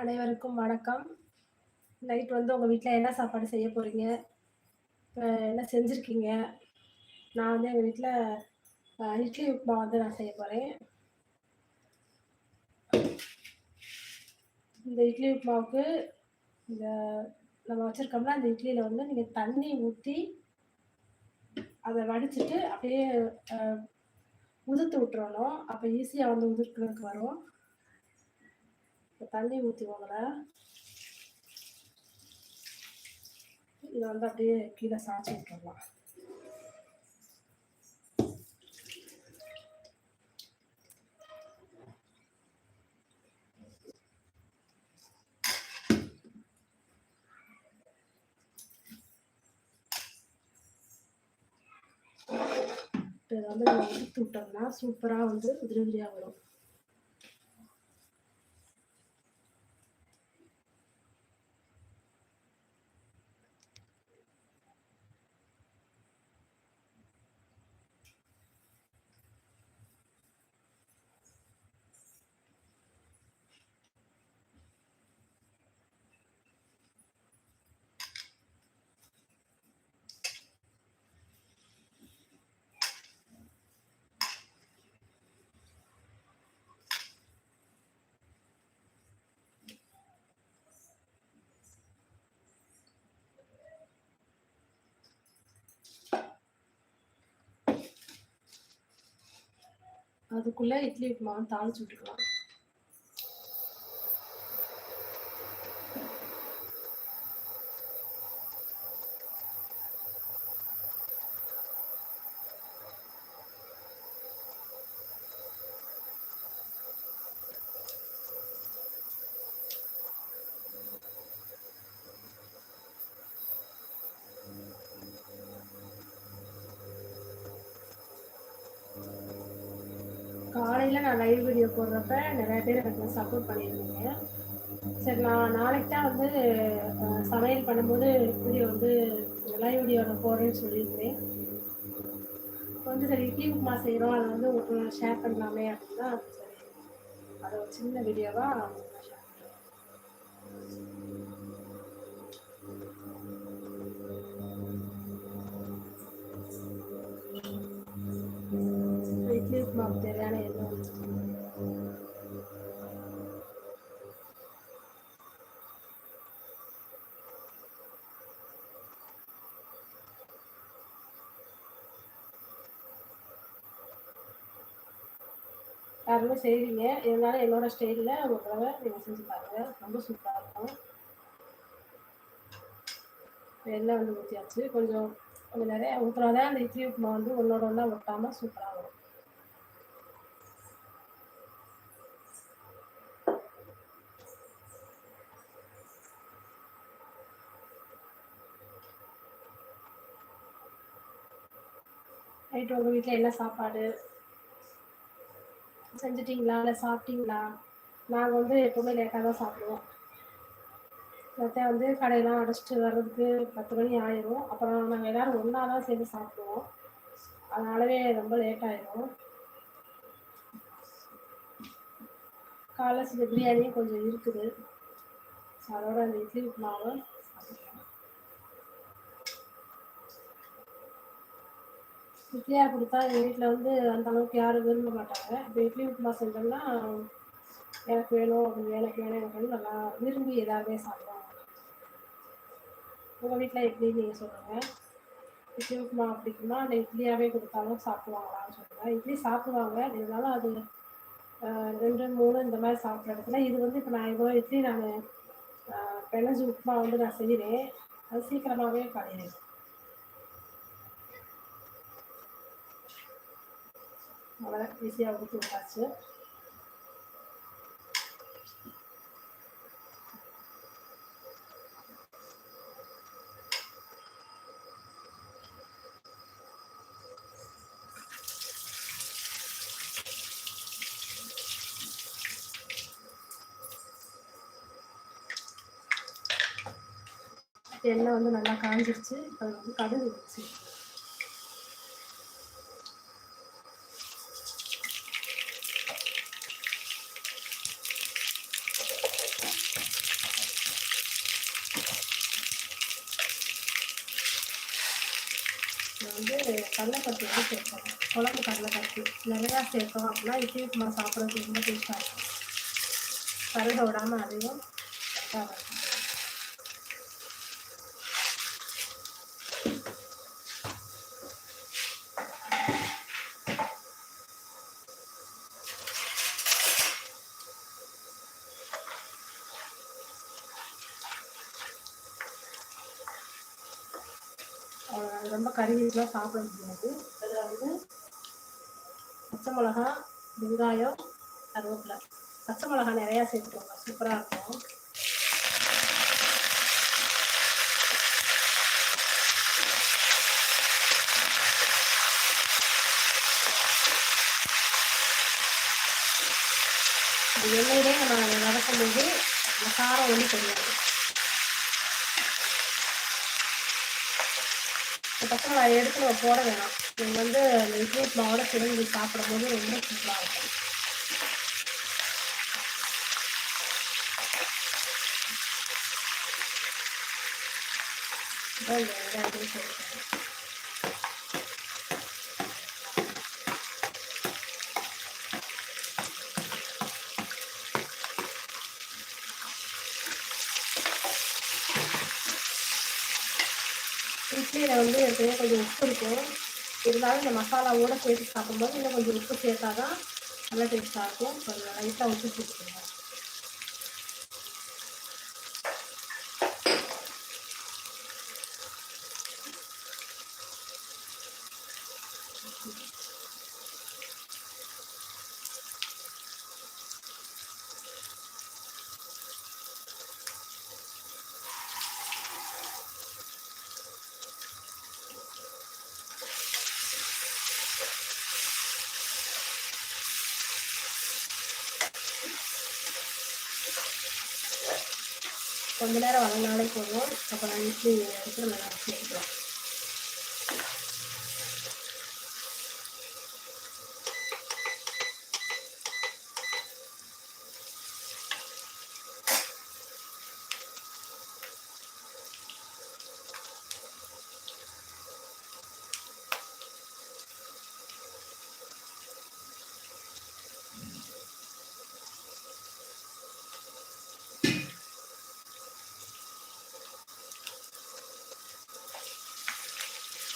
அனைவருக்கும் வணக்கம். நைட் வந்து உங்கள் வீட்டில் என்ன சாப்பாடு செய்ய போகிறீங்க என்ன செஞ்சுருக்கீங்க? நான் வந்து எங்கள் வீட்டில் இட்லி உப்புமா வந்து நான் செய்ய போகிறேன் இந்த இட்லி உப்புமாவுக்கு இந்த நம்ம வச்சுருக்கோம்னா அந்த இட்லியில் வந்து நீங்கள் தண்ணி ஊற்றி அதை வடிச்சிட்டு அப்படியே உதுத்து விட்டுறணும். அப்போ ஈஸியாக வந்து உதிர்க்கிறதுக்கு வரும். தண்ணி ஊற்றிக்கோங்க இதை வந்து அப்படியே கீழே சாய்ச்சி விட்டுறலாம். இதை வந்து நம்ம எடுத்து விட்டோம்னா சூப்பராக வந்து உதிரி உதிரியாக வரும். அதுக்குள்ளே இட்லி உப்புமாவும் தாளிச்சு விட்டுக்கலாம். காலையில் நான் லைவ் வீடியோ போடுறப்ப நிறைய பேர் எனக்கு சப்போர்ட் பண்ணியிருந்தீங்க. சரி நான் நாளைக்கு தான் வந்து சமையல் பண்ணும்போது வீடியோ வந்து லைவ் வீடியோ நான் போடுறேன்னு சொல்லியிருந்தேன். வந்து சரி இட்லி உப்புமா செய்கிறோம் அதை வந்து உங்களுக்கு ஷேர் பண்ணலாமே அப்படின்னா சரி அதை ஒரு சின்ன வீடியோவாக ஷேர் இட்லி உப்புமாவுக்கு தேவையான எல்லாருமே செய்வீங்க இருந்தாலும் என்னோட ஸ்டைலில் ஒரு தடவை நீங்கள் செஞ்சு பாருங்கள் ரொம்ப சூப்பராக இருக்கும். எல்லாம் வந்து ஊற்றியாச்சு கொஞ்சம் கொஞ்சம் நிறைய ஊற்றினாதான் அந்த இட்லி உப்புமா வந்து ஒன்றோட ஒன்றா ஒட்டாமல் சூப்பராக வரும். நைட்டு உங்கள் வீட்டில் என்ன சாப்பாடு? செஞ்சிட்டிங்களா? இல்லை சாப்பிட்டீங்களா? நாங்கள் வந்து எப்போவுமே லேட்டாக தான் சாப்பிடுவோம். மற்ற வந்து கடையெல்லாம் அடைச்சிட்டு வர்றதுக்கு பத்து மணி ஆயிரும். அப்புறம் நாங்கள் எல்லோரும் ஒன்றா தான் சேர்ந்து சாப்பிடுவோம். அதனாலவே ரொம்ப லேட் ஆயிரும். காலைல சில பிரியாணியும் கொஞ்சம் இருக்குது. அதோட அந்த இட்லி உப்புமாவும் இட்லியாக கொடுத்தா எங்கள் வீட்டில் வந்து அந்த அளவுக்கு யாரும் விரும்ப மாட்டாங்க. இப்போ இட்லி உப்புமா செஞ்சோம்னா எனக்கு வேணும் அப்படின்னு எனக்கு வேணும் எனக்கு வந்து நல்லா விரும்பி எல்லாருமே சாப்பிடுவாங்க உங்கள் வீட்டில் எப்படி நீங்கள் சொல்லுங்கள் இட்லி உப்புமா பிடிக்குமா? அந்த இட்லியாகவே கொடுத்தாலும் சாப்பிடுவாங்களான்னு சொல்லுங்கள் இட்லி சாப்பிடுவாங்க. இருந்தாலும் அது ரெண்டு மூணு இந்த மாதிரி சாப்பிட்ற இடத்துல இது வந்து இப்போ நான் இவ்வளோ இட்லி நான் பிணைஞ்சு உப்புமா வந்து நான் செய்கிறேன் அது சீக்கிரமாகவே கிடையாது அவ்வளோ ஈஸியாக ஊற்றி விட்டாச்சு எண்ணெய் வந்து நல்லா காஞ்சிருச்சு இப்போ வந்து கடுகு வச்சு வந்து கடலைப்பருப்பு வந்து சேர்க்கணும் குழம்பு கடலைப்பருப்பு. நிறையா சேர்த்தோம் அப்படின்னா இட்லி உப்புமா சாப்பிட்றதுக்கு ரொம்ப டேஸ்ட்டாக இருக்கும். கருக விடாமல் அதையும் கரெக்டாக இருக்கும் அவ்வளவுதான். சாப்பிட முடியாது. அதில் வந்து பச்சை மிளகா வெங்காயம் கருவேப்பிலை. பச்சை மிளகா நிறையா சேர்த்துக்கோங்க. சூப்பராக இருக்கும். எண்ணெயிலே நம்ம நடக்கும்போது அந்த காரம் வந்து தெரியாது இந்த நான் எடுத்து நம்ம போட வேணாம் நம்ம வந்து அந்த இட்லி மாவோட திரும்பி சாப்பிடும்போது ரொம்ப சூப்பராக இருக்கும் அதான் இந்த வெங்காயத்தையும் சேர்த்துக்கணும். இருக்கும் கொஞ்சம் உப்பு இருக்கும். இருந்தாலும் இந்த மசாலாவோடு சேர்த்து சாப்பிடும்போது இன்னும் கொஞ்சம் உப்பு சேர்த்தா தான் நல்லா டேஸ்ட்டாக இருக்கும். கொஞ்சம் லைட்டாக உப்பு சேர்த்துக்கோங்க. கொஞ்ச நேரம் வளர்ந்தாலே போதும். அப்புறம் இட்லி எடுத்து நல்லா அரைச்சி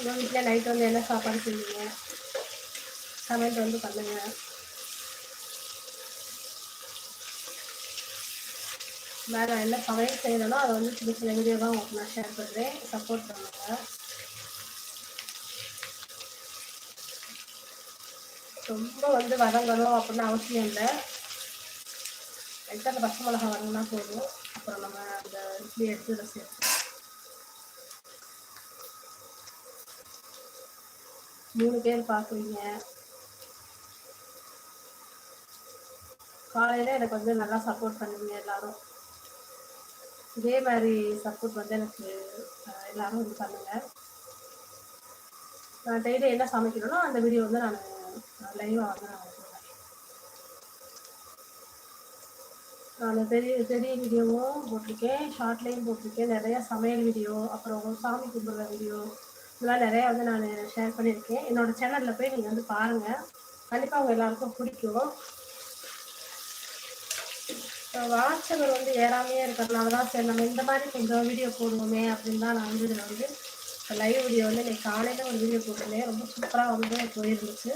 உங்கள் வீட்டில் நைட் வந்து என்ன சாப்பாடு செய்வீங்க கமெண்ட் வந்து பண்ணுங்கள் வேறு என்ன சமையல் செய்யணும்னா அதை வந்து சின்ன சின்ன வீடியோ தான் உங்களுக்கு நான் ஷேர் பண்ணுறேன் சப்போர்ட் பண்ணுங்க. ரொம்ப வந்து வதங்கணும் அப்படின்னு அவசியம் இல்லை. லைட்டாக அந்த பச்சை மிளகா வரணும்னா போதும். அப்புறம் நம்ம அந்த இட்லி எடுத்து இதில் சேர்த்து மூணு பேர் பார்க்குறீங்க காலையில் எனக்கு வந்து நல்லா சப்போர்ட் பண்ணுவீங்க எல்லாரும். இதே மாதிரி சப்போர்ட் வந்து எனக்கு எல்லாரும் இது பண்ணுங்க. நான் டெய்லி என்ன சமைக்கணும்னோ அந்த வீடியோ வந்து நான் லைவாக வந்து நான் போடுறேன் நான் பெரிய பெரிய வீடியோவும் போட்டிருக்கேன் ஷார்ட்லேயும் போட்டிருக்கேன். நிறைய சமையல் வீடியோ அப்புறம் சாமி கும்பிட்ற வீடியோ இதெல்லாம் நிறையா வந்து நான் ஷேர் பண்ணியிருக்கேன். என்னோட சேனலில் போய் நீங்கள் வந்து பாருங்கள் கண்டிப்பாக உங்கள் எல்லாருக்கும் பிடிக்கும். வாட்சவர் வந்து ஏறாமையே இருக்கிறதுனால தான் சரி நம்ம இந்த மாதிரி கொஞ்சம் வீடியோ போடுவோமே அப்படின்னு தான் நான் வந்து இதில் வந்து லைவ் வீடியோ வந்து இன்னைக்கு காலையில் ஒரு வீடியோ போட்டிருந்தேன். ரொம்ப சூப்பராக வந்து போயிருந்துச்சு.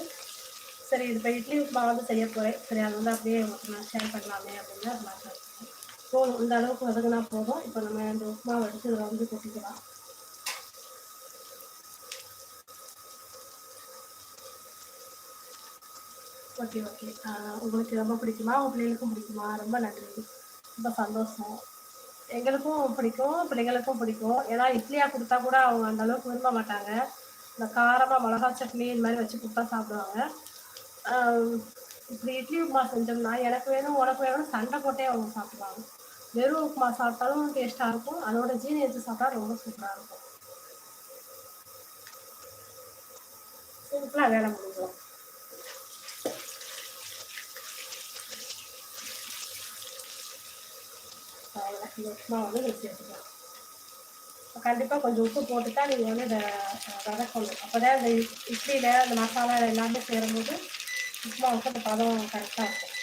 சரி இது இப்போ இட்லி உப்புமா வந்து செய்ய போகிறேன் சரி அது வந்து அப்படியே நான் ஷேர் பண்ணலாமே அப்படின்னு அது போதும் இந்த அளவுக்கு வதங்கினா போதும். இப்போ நம்ம இந்த உப்புமாவை எடுத்து இதில் வந்து கொட்டிக்கலாம். Okay okay. உங்களுக்கு ரொம்ப பிடிக்குமா? உங்கள் பிள்ளைகளுக்கும் பிடிக்குமா? ரொம்ப நன்றி. ரொம்ப சந்தோஷம். எங்களுக்கும் பிடிக்கும் பிள்ளைங்களுக்கும் பிடிக்கும். ஏன்னா இட்லியாக கொடுத்தா கூட அவங்க அந்த அளவுக்கு விரும்ப மாட்டாங்க. இந்த காரமாக மிளகா சட்னி இந்த மாதிரி வச்சு கொடுத்தா சாப்பிடுவாங்க. இப்படி இட்லி உப்புமா செஞ்சோம்னா எனக்கு வேணும் உனக்கு வேணும் சண்டை போட்டே அவங்க சாப்பிடுவாங்க. வெறும் உப்புமா சாப்பிட்டாலும் டேஸ்ட்டாக இருக்கும். அதோட ஜீனி எடுத்து சாப்பிட்டா ரொம்ப சூப்பராக இருக்கும். சிம்பிளாக வேலை முடிஞ்சிடும். அவ்வளோதான் உப்புமா வந்து வச்சு எடுத்துக்கலாம் கண்டிப்பாக கொஞ்சம் உப்பு போட்டு தான் நீங்கள் வந்து இதை வதக்கணும். அப்போ தான் இந்த இட்லியில் அந்த மசாலா எல்லாமே சேரும்போது உப்புமாவுக்கு அந்த பதம் கரெக்டாக இருக்கும்.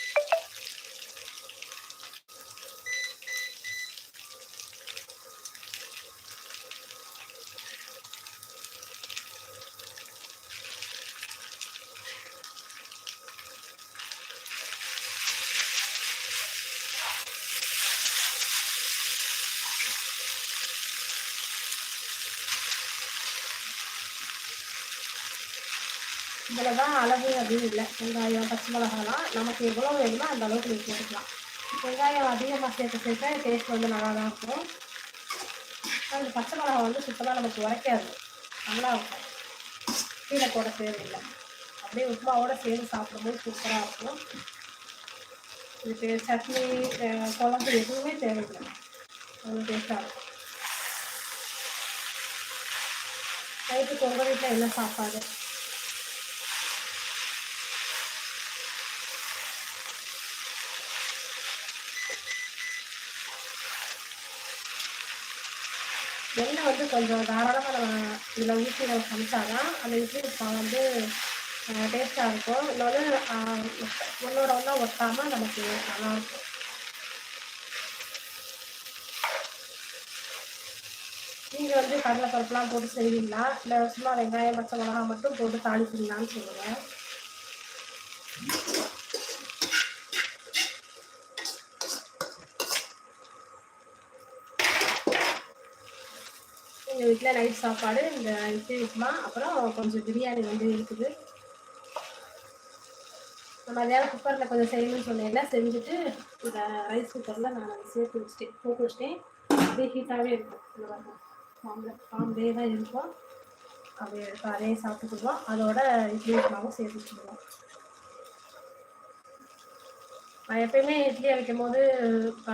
இவ்வளோ தான் அளவு அப்படின்னு இல்லை. வெங்காயம் பச்சை மிளகாலாம் நமக்கு எவ்வளோ வேணுமோ அந்த அளவுக்கு நீங்கள் போட்டுக்கலாம். வெங்காயம் அதிகமாக சேர்த்து சேர்த்தா டேஸ்ட் வந்து நல்லா தான் இருக்கும் அந்த பச்சை மிளகா வந்து சுத்தமாக நமக்கு உரைக்காது. நல்லா இருக்கும் கீழே போட தேவையில்லை அப்படியே உப்புமாவோட சேர்ந்து சாப்பிடும்போது சூப்பராக இருக்கும். இதுக்கு சட்னி குழம்பு எதுவுமே தேவையில்லை. அவ்வளோ டேஸ்ட்டாக இருக்கும். நைட்டுக்கு உங்கள் வீட்டில் என்ன சாப்பாடு? எண்ணெய் வந்து கொஞ்சம் தாராளமாக நம்ம இதில் ஊற்றி நம்ம சமைச்சாதான் அந்த இட்லி உப்புமா வந்து டேஸ்ட்டாக இருக்கும். இன்னொன்று ஒன்றோட ஒன்றா ஒட்டாமல் நமக்கு நல்லாயிருக்கும். நீங்கள் வந்து கடலைப்பருப்புலாம் போட்டு செய்வீங்களா? இல்லை சும்மா வெங்காயம் பச்சை மிளகா மட்டும் போட்டு தாளிப்பீங்களான்னு சொல்லுங்கள் எங்கள் வீட்டில் நைட் சாப்பாடு இந்த இட்லி உப்புமா அப்புறம் கொஞ்சம் பிரியாணி வந்து இருக்குது. மதியானம் குக்கரில் கொஞ்சம் செய்யணும்னு சொன்னேன்ல செஞ்சுட்டு இந்த ரைஸ் குக்கரில் நான் சேர்த்து வச்சுட்டேன் போட்டு வச்சிட்டேன். அப்படியே ஹீட்டாகவே இருக்கும். இந்த மாதிரி தான் இருக்கும். அப்படியே எடுத்து அதையே சாப்பிட்டுக்குவோம். அதோட இட்லி உப்புமாவும் சேர்த்து வச்சுக்குவோம். நான் எப்பயுமே இட்லி அரைக்கும் போது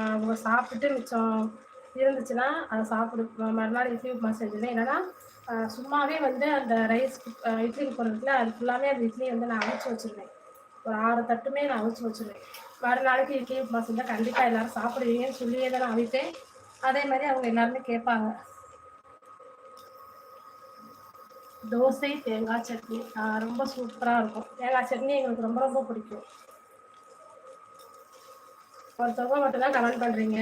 அவங்க சாப்பிட்டுட்டு மிச்சம் இருந்துச்சுன்னா அதை சாப்பிடு மறுநாள் இட்லி உப்புமா செஞ்சுருந்தேன் என்னன்னா சும்மாவே வந்து அந்த ரைஸ் இட்லி குக்கர் அது ஃபுல்லாமே அந்த இட்லி வந்து நான் அவிச்சு வச்சிருந்தேன் ஒரு ஆறு தட்டுமே நான் அவிச்சு வச்சிருவேன். மறுநாளைக்கு இட்லி உப்புமா செஞ்சால் கண்டிப்பாக எல்லாரும் சாப்பிடுவீங்கன்னு சொல்லியே தான் நான் அவிப்பேன். அதே மாதிரி அவங்க எல்லாருமே கேட்பாங்க. தோசை தேங்காய் சட்னி ரொம்ப சூப்பராக இருக்கும். தேங்காய் சட்னி எங்களுக்கு ரொம்ப ரொம்ப பிடிக்கும். ஒருத்தவங்க மட்டும்தான் கமெண்ட் பண்ணுறீங்க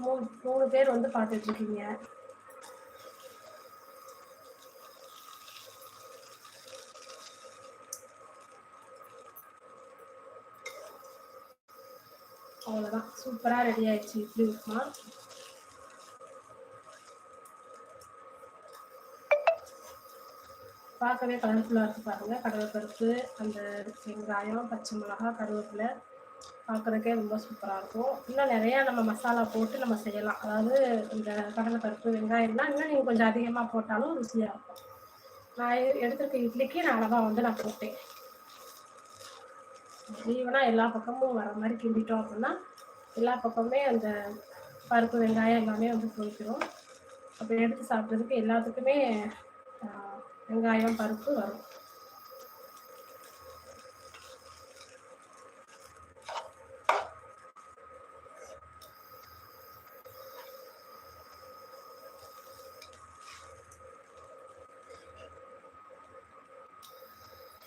மூணு மூணு பேர் வந்து பார்த்துட்டு இருக்கீங்க அவ்வளோதான் சூப்பராக ரெடி ஆயிடுச்சு. இட்லி உப்புமா பார்க்கவே கலர்ஃபுல்லாக இருக்கு பாருங்க. கடலைப்பருப்பு அந்த வெங்காயம் பச்சை மிளகாய் கருவேப்பிலை. பார்க்குறதுக்கே ரொம்ப சூப்பராக இருக்கும். இன்னும் நிறையா நம்ம மசாலா போட்டு நம்ம செய்யலாம். அதாவது இந்த கடலைப்பருப்பு வெங்காயம்லாம் இன்னும் நீங்கள் கொஞ்சம் அதிகமாக போட்டாலும் ருசியாக இருக்கும். நான் எடுத்துருக்க எடுத்திருக்க இட்லிக்கு நான் அளவாக வந்து நான் போட்டேன். ஈவனாக எல்லா பக்கமும் வர மாதிரி கிண்டிட்டோம் அப்படின்னா எல்லா பக்கமுமே அந்த பருப்பு வெங்காயம் எல்லாமே வந்து போய்க்கிறோம் அப்போ எடுத்து சாப்பிட்றதுக்கு எல்லாத்துக்குமே வெங்காயம் பருப்பு வரும்.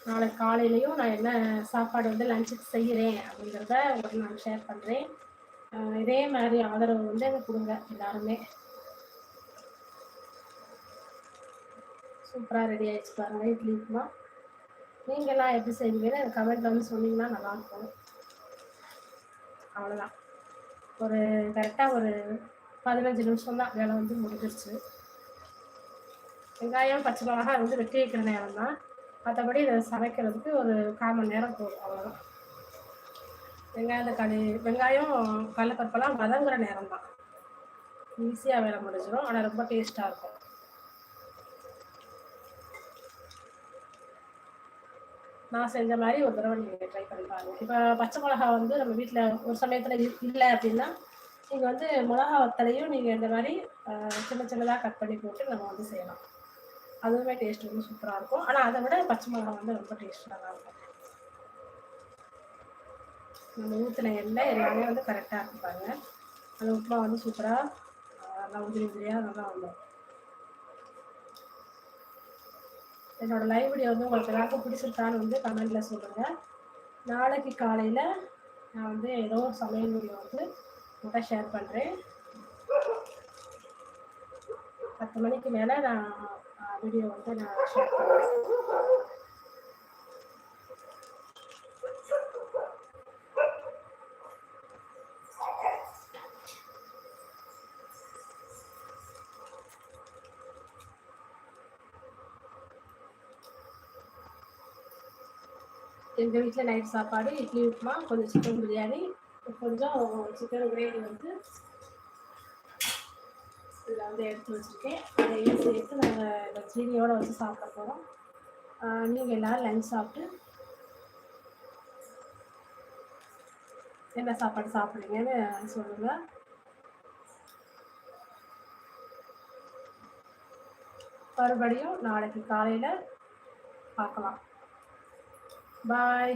நாளைக்கு காலையிலையும் நான் என்ன சாப்பாடு வந்து லஞ்சுக்கு செய்கிறேன் அப்படிங்கிறத உங்களுக்கு நான் ஷேர் பண்ணுறேன் இதே மாதிரி ஆதரவு வந்து எனக்கு கொடுங்க எல்லாருமே. சூப்பராக ரெடி ஆகிடுச்சு பாருங்க இட்லி உப்புமா. நீங்கள்லாம் எப்படி செய்வீங்கன்னு எனக்கு கமெண்ட் வந்து சொன்னீங்கன்னா நல்லாயிருக்கும் அவ்வளோதான் ஒரு கரெக்டாக ஒரு பதினஞ்சு நிமிஷம் தான் வேலை வந்து முடிஞ்சிருச்சு. வெங்காயம் பச்சை மிளகா வந்து வெட்டி வைக்கிற நேரம் தான். மற்றபடி இதை சமைக்கிறதுக்கு ஒரு கால் மணி நேரம் போதும் அவ்வளோதான் வெங்காயத்தை தக்காளி வெங்காயம் கடலப்பருப்பெல்லாம் வதங்குற நேரம் தான் ஈஸியாக வேலை முடிஞ்சிடும் ஆனால் ரொம்ப டேஸ்ட்டாக இருக்கும். நான் செஞ்ச மாதிரி ஒரு தடவை நீங்கள் ட்ரை பண்ணி பாருங்க. இப்போ பச்சை மிளகா வந்து நம்ம வீட்டில் ஒரு சமயத்தில் இல்லை அப்படின்னா நீங்கள் வந்து மிளகா வத்தலையும் நீங்கள் இந்த மாதிரி சின்ன சின்னதாக கட் பண்ணி போட்டு நம்ம வந்து செய்யலாம். அதுவுமே டேஸ்ட் வந்து சூப்பராக இருக்கும். ஆனால் அதை விட பச்சை மிளகா வந்து ரொம்ப டேஸ்ட் நல்லா இருக்கும். நம்ம ஊற்றின எண்ணெய் எல்லாமே வந்து கரெக்டாக இருப்பாங்க. பாருங்க அந்த உப்புமா வந்து சூப்பராக நல்லா உதிரி உதிரியாக நல்லா வந்தோம் என்னோட லைவ் வீடியோ வந்து உங்களுக்கு எல்லாருக்கும் பிடிச்சிருக்கான்னு வந்து கமெண்டில் சொல்லுங்கள் நாளைக்கு காலையில் நான் வந்து ஏதோ ஒரு சமையல் வீடியோ வந்து உங்கள்கிட்ட ஷேர் பண்ணுறேன் பத்து மணிக்கு மேலே நான் வீடியோ வந்து நான் ஷேர் பண்ணுறேன் எங்கள் வீட்டில் நைட் சாப்பாடு இட்லி உப்புமா கொஞ்சம் சிக்கன் பிரியாணி கொஞ்சம் சிக்கன் கிரேவி வந்து இதில் வந்து எடுத்து வச்சுருக்கேன். அதையும் சேர்த்து நாங்கள் சீனியோடு வச்சு சாப்பிட போகிறோம் நீங்கள் எல்லோரும் லஞ்ச் சாப்பிட்டு என்ன சாப்பாடு சாப்பிட்றீங்கன்னு சொல்லுங்கள் மறுபடியும் நாளைக்கு காலையில் பார்க்கலாம். பாய்